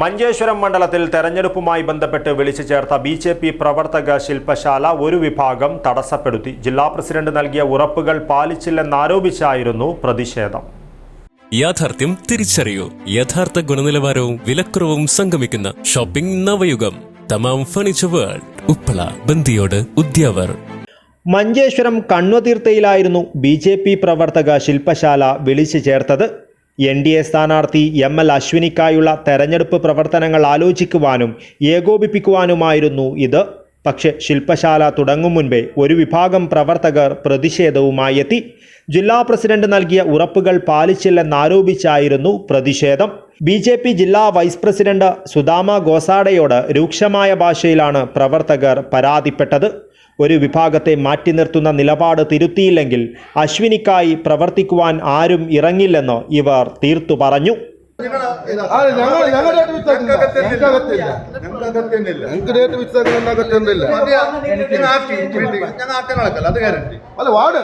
മഞ്ചേശ്വരം മണ്ഡലത്തിൽ തെരഞ്ഞെടുപ്പുമായി ബന്ധപ്പെട്ട് വിളിച്ചു ചേർത്ത ബി ജെ പി പ്രവർത്തക ശില്പശാല ഒരു വിഭാഗം തടസ്സപ്പെടുത്തി. ജില്ലാ പ്രസിഡന്റ് നൽകിയ ഉറപ്പുകൾ പാലിച്ചില്ലെന്നാരോപിച്ചായിരുന്നു പ്രതിഷേധം. യാഥാർത്ഥ്യം തിരിച്ചറിയൂ. യഥാർത്ഥ ഗുണനിലവാരവും വിലക്കുറവും സംഗമിക്കുന്ന shopping Navayugam. Thamam furniture world Uppala Bandiyod Udyavar. Manjeshwaram കണ്വതീർത്തയിലായിരുന്നു ബി ജെ പി പ്രവർത്തക ശില്പശാല വിളിച്ചു ചേർത്തത്. എൻ ഡി എ സ്ഥാനാർത്ഥി എം എൽ അശ്വിനിക്കായുള്ള തെരഞ്ഞെടുപ്പ് പ്രവർത്തനങ്ങൾ ആലോചിക്കുവാനും ഏകോപിപ്പിക്കുവാനുമായിരുന്നു ഇത്. പക്ഷേ ശില്പശാല തുടങ്ങും മുൻപേ ഒരു വിഭാഗം പ്രവർത്തകർ പ്രതിഷേധവുമായി എത്തി ജില്ലാ പ്രസിഡന്റ് നൽകിയ ഉറപ്പുകൾ പാലിച്ചില്ലെന്നാരോപിച്ചായിരുന്നു പ്രതിഷേധം. ബി ജെ പി ജില്ലാ വൈസ് പ്രസിഡന്റ് സുദാമ ഗോസാഡയോട് രൂക്ഷമായ ഭാഷയിലാണ് പ്രവർത്തകർ പരാതിപ്പെട്ടത്. ഒരു വിഭാഗത്തെ മാറ്റി നിർത്തുന്ന നിലപാട് തിരുത്തിയില്ലെങ്കിൽ അശ്വിനിക്കായി പ്രവർത്തിക്കുവാൻ ആരും ഇറങ്ങില്ലെന്ന് ഇവർ തീർത്തു പറഞ്ഞു. അല്ല വാർഡ്.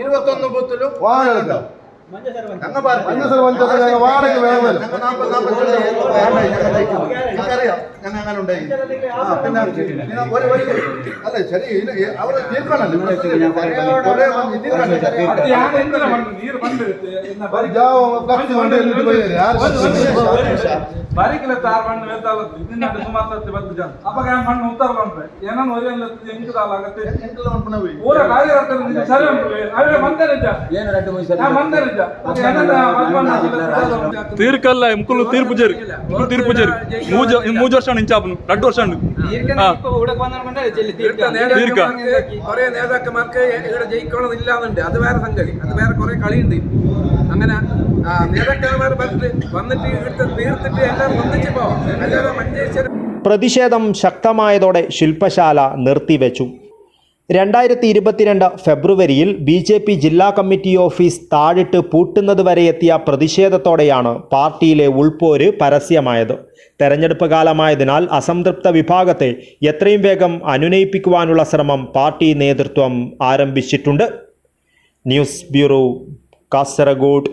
ഇരുപത്തൊന്ന് ബൂത്തിലും വാർഡ് ഞങ്ങൾ പാർട്ടി മഞ്ചേശ്വരം പഞ്ചായത്ത് ഞങ്ങൾ വാർഡയ്ക്ക് വേണം വരും ഞങ്ങൾ നാൽപ്പത് നാൽപ്പത്തഞ്ച് ഞങ്ങൾക്കറിയാം ഞങ്ങൾ അങ്ങനെ ഉണ്ടായി ആ പിന്നെ പിന്നെ ഒരു ഒരു അല്ല ശരി ഇത് അവർ തീർക്കണല്ലോ കുറേ വന്ന് തീർക്കണല്ലോ ഞാൻ എന്തിനാ വന്നത്? നീര് പണ്ട് എന്നാ ഒരു ജാവ ഫ്ലക്സ് കൊണ്ട് എന്നിട്ട് പോയി ಬರಿಕಿಲ್ಲ ತಾರ್ ಮಣ್ಣು ವೇತಾಲ ನಿನ್ನ ಸುಮಾರು ಬಂದ ಅಪ್ಪ ನಾನು ಮಣ್ಣು ಉತ್ತರ ಬಂದ್ರೆ ಏನೋ ಒರೆ ಎಂಟು ದಾಲ ಆಗತ್ತೆ ಎಂಟೆಲ್ಲ ಮಾಡ್ಕೊಂಡು ಊರ ಕಾರ್ಯಕರ್ತರ ನಿಜ ಸರಿ ಉಂಟು ಅವರೇ ಮಂದೆ ನಿಜ తీర్కల్లా ఎంకులు తీర్పు జరు తీర్పు జరు మూజు వర్ష ఇంచాపను రెండు వర్ష തീർക്ക. കുറെ നേതാക്കന്മാർക്ക് ഇവിടെ ജയിക്കണം ഇല്ലാന്നുണ്ട് അത് വേറെ സംഗതി. അത് വേറെ കുറെ കളിയുണ്ട്. അങ്ങനെ നേതാക്കന്മാർ പറഞ്ഞിട്ട് വന്നിട്ട് ഇവിടുത്തെ തീർത്തിട്ട് എല്ലാവരും ഒന്നിച്ചു പോവാം. എല്ലാവരും മഞ്ചേശ്വരം പ്രതിഷേധം ശക്തമായതോടെ ശില്പശാല നിർത്തിവെച്ചു. രണ്ടായിരത്തി ഇരുപത്തിരണ്ട് ഫെബ്രുവരിയിൽ ബി ജെ പി ജില്ലാ കമ്മിറ്റി ഓഫീസ് താഴിട്ട് പൂട്ടുന്നത് വരെ എത്തിയ പ്രതിഷേധത്തോടെയാണ് പാർട്ടിയിലെ ഉൾപോര് പരസ്യമായത്. തെരഞ്ഞെടുപ്പ് കാലമായതിനാൽ അസംതൃപ്ത വിഭാഗത്തെ എത്രയും വേഗം അനുനയിപ്പിക്കുവാനുള്ള ശ്രമം പാർട്ടി നേതൃത്വം ആരംഭിച്ചിട്ടുണ്ട്. News bureau Kasaragod.